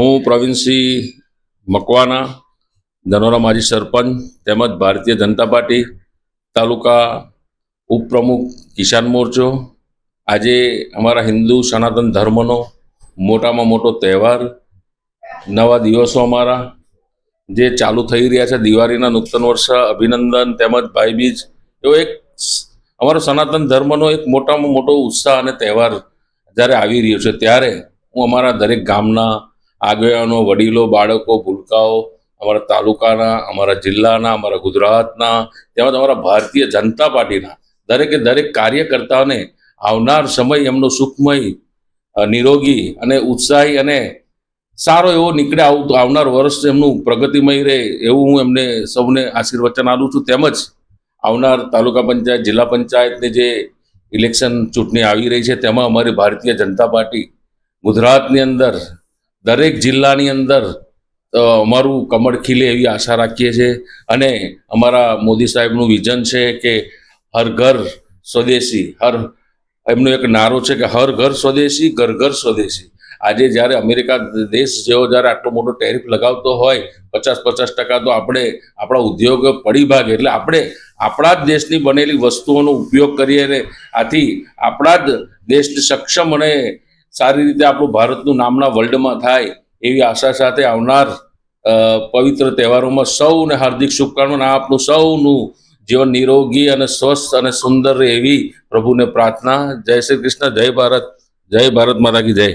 હું પ્રવીણસિંહ મકવાના ધનોરા માજી સરપંચ તેમજ ભારતીય જનતા પાર્ટી તાલુકા ઉપપ્રમુખ કિસાન મોરચો. આજે અમારા હિન્દુ સનાતન ધર્મનો મોટામાં મોટો તહેવાર, નવા દિવસો અમારા, જે ચાલુ થઈ રહ્યા છે દિવાળીના નૂતન વર્ષ, અભિનંદન તેમજ ભાઈબીજ, એવો એક અમારો સનાતન ધર્મનો એક મોટામાં મોટો ઉત્સાહ અને તહેવાર જ્યારે આવી રહ્યો છે ત્યારે હું અમારા દરેક ગામના આગેવાનો, વડીલો, બાળકો, ભૂલકાઓ, અમારા તાલુકાના, અમારા જિલ્લાના, અમારા ગુજરાતના, તેમજ અમારા ભારતીય જનતા પાર્ટીના, દરેકે દરેક કાર્યકર્તાઓને આવનાર સમય એમનો સુખમય નિરોગી અને ઉત્સાહી અને સારો એવો નીકળે આવ- આવનાર વર્ષ એમનું પ્રગતિમય રહે એવું હું એમને સૌને આશીર્વચન આપું છું. તેમજ આવનાર તાલુકા પંચાયત, જિલ્લા પંચાયતની જે ઇલેક્શન ચૂંટણી આવી રહી છે, તેમાં અમારી ભારતીય જનતા પાર્ટી ગુજરાતની અંદર દરેક જિલ્લાની અંદર અમારું કમળ ખીલે એવી આશા રાખીએ છીએ. અને અમારા મોદી સાહેબનું વિઝન છે કે હર ઘર સ્વદેશી, હર, એમનો એક નારો છે કે હર ઘર સ્વદેશી, ઘર ઘર સ્વદેશી. આજે જ્યારે અમેરિકા દેશ જેવો જ્યારે આટલો મોટો ટેરિફ લગાવતો હોય, પચાસ પચાસ ટકા તો આપણે, આપણા ઉદ્યોગ પડી ભાગે. એટલે આપણે આપણા જ દેશની બનેલી વસ્તુઓનો ઉપયોગ કરીએ અને આથી આપણા જ દેશને સક્ષમ અને સારી રીતે આપણું ભારતનું નામના વર્લ્ડમાં થાય એવી આશા સાથે આવનાર પવિત્ર તહેવારોમાં સૌને હાર્દિક શુભકામના આપણું સૌનું જીવન નિરોગી અને સ્વસ્થ અને સુંદર એવી પ્રભુને પ્રાર્થના. જય શ્રી કૃષ્ણ, જય ભારત જય ભારત માતા કી જય.